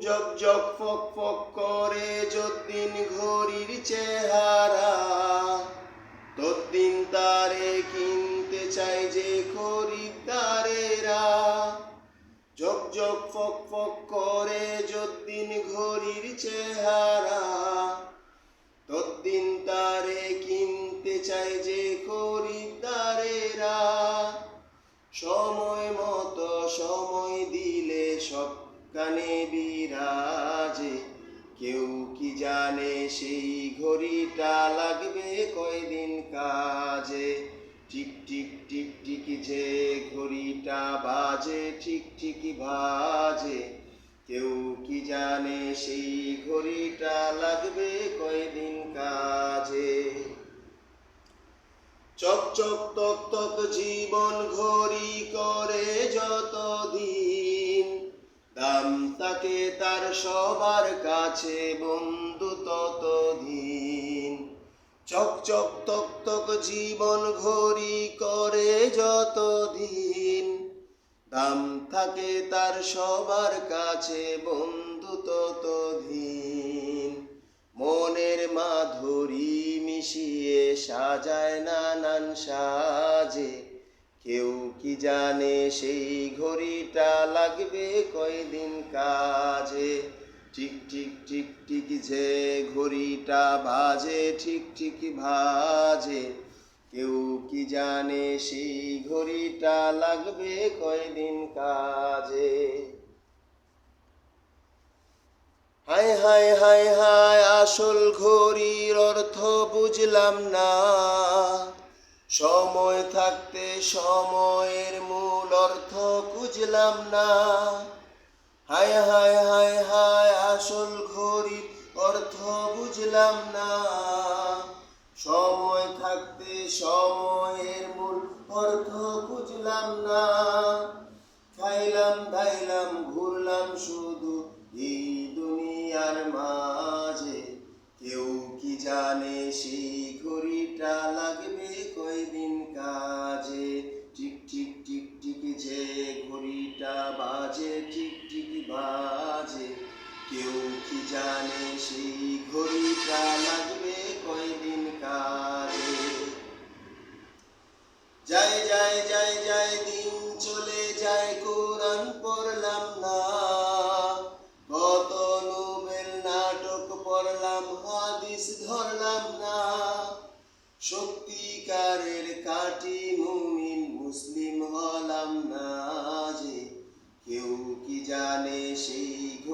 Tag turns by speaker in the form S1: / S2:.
S1: Jug jug ফক ফক করে যদ্দিন ঘড়ির চেহারা তদ্দিন তারে কিনতে চাই যে খরিদ্দারেরা। জগ জগ ফক ফক করে যদ্দিন ঘড়ির চেহারা তদ্দিন তারে কিনতে চাই যে খরিদ্দারেরা। সময় কানে বিরাজে, কেউ কি জানে সেই ঘড়িটা লাগবে কয়দিন কাজে? টিক টিক টিক টিক যে ঘড়িটা বাজে, ঠিক ঠিক বাজে। কেউ কি জানে সেই ঘড়িটা লাগবে কয়দিন কাজে? চক চক তক তক জীবন ঘড়ি করে যত দিন তাকে তার সবার কাছে বন্ধু তত দিন চক তক তক জীবন ঘড়ি করে যত দিন দাম থাকে তার সবার কাছে বন্ধু তত দিন মনের মাধুরী মিশিয়ে সাজায় নানান সাজে। কেউ কি জানে সেই ঘড়িটা লাগবে কয়দিন কাজে? ঠিক ঠিক ঠিক ঠিক যে ঘড়িটা বাজে ঠিক ঠিক ভাজে। কেউ কি জানে সেই ঘড়িটা লাগবে কয়দিন কাজে? হায় হায় হায় হায়, আসল ঘড়ির অর্থ বুঝলাম না। সময় থাকতে সময়ের মূল অর্থ বুঝলাম না। হায় হায় হায় হায়, আসল ঘড়ির অর্থ বুঝলাম না। সময় থাকতে সময়ের মূল অর্থ বুঝলাম না। খাইলাম দাইলাম ঘুরলাম শুধু এই দুনিয়ার মাঝে। কেউ কি জানে সেই কেউ কি জানে সেই ঘড়িটা লাগবে কয়দিন কাজে যায় যায় যায় যায়, দিন চলে যায়, কোরআন পড়লাম না। কত নোবেল নাটক পড়লাম, হাদিস ধরলাম না। সত্যিকারের কাটি মুমিন মুসলিম হলাম না যে, কেউ কি জানে সেই